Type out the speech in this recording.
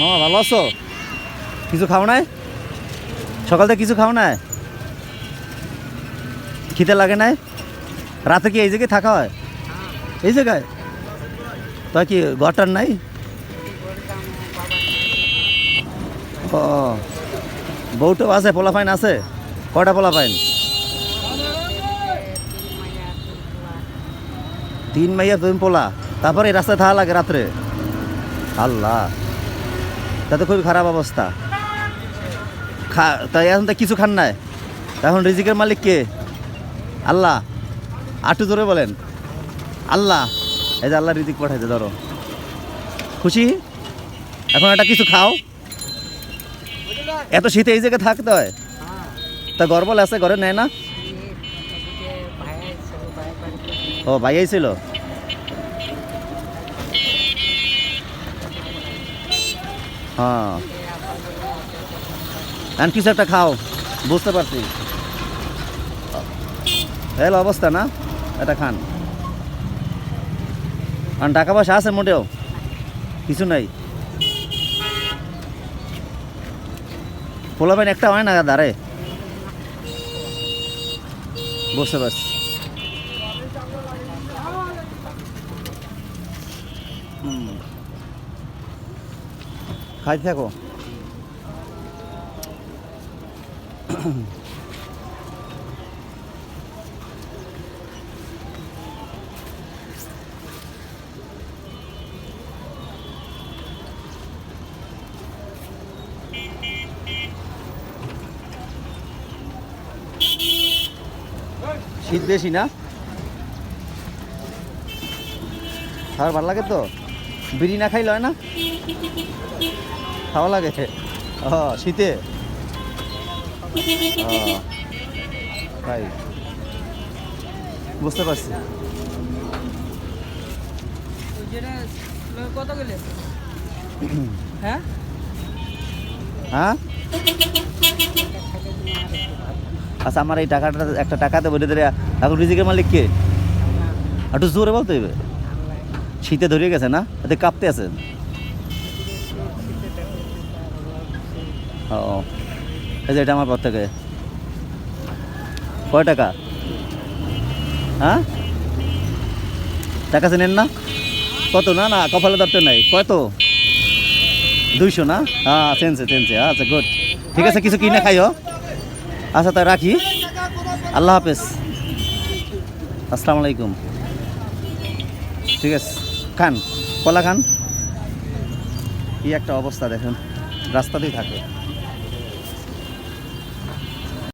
মামা, ভালো আছো? কিছু খাও নাই? সকাল থেকে কিছু খাও নাই? খিদে লাগে নাই? রাতে কি এই জায়গায় থাকা হয়? এই জায়গায়? তা কি ঘরটার নাই? ও, বউটো আছে পোলা ফাইন আছে? কটা পোলা ফাইন তিন মাইয়া তুমি পোলা। তারপরে রাস্তায় থাকা লাগে রাত্রে। আল্লাহ। তাতে খুবই খারাপ অবস্থা। খা, তাই এখন তো কিছু খান নাই। এখন রিজিকের মালিক কে? আল্লাহ। আটু জোরে বলেন। আল্লাহ। এই যে আল্লাহ রিজিক পাঠাইছে, ধরো। খুশি? এখন একটা কিছু খাও। এত শীতে এই জায়গায় থাকতে হয়। তা গর্বল আছে, ঘরে নেয় না? ও, ভাই আইছিল? হ্যাঁ। আর কিছু একটা খাও, বুঝতে পারছি। এলো অবস্থা না? এটা খান। আর টাকা পয়সা আছে মোটেও? কিছু নাই। পোলাবেন একটা হয় না দাঁড়ে বুঝতে পারছি। হুম। খাইতে থাকো শীত বেশি না? খাবার ভালো লাগে তো? বিড়ি না খাইলে হয় না? খাওয়া লাগে ও শীতে? তাই। বুঝতে পারছি। কত গেলে হ্যাঁ? হ্যাঁ? আচ্ছা আমার এই টাকাটা একটা টাকাতে বলে দিলে এখন রিজিকের মালিক কে? একটু জোরে বলতে হবে। শীতে ধরে গেছে না? এতে কাঁপতে আছে। ও এই যে এটা আমার পর থেকে কয় টাকা? হ্যাঁ? টাকা চেনেন না? কত? না না, কপালে ধরতে নাই। কত? দুইশো না? হ্যাঁ চেনছে চেনছে। আচ্ছা গুড ঠিক আছে, কিছু কিনে খাইও। আচ্ছা তাই রাখি। আল্লাহ হাফেজ। আসসালামু আলাইকুম। ঠিক আছে। খান কলা খান? কি একটা অবস্থা দেখেন রাস্তাতেই থাকে।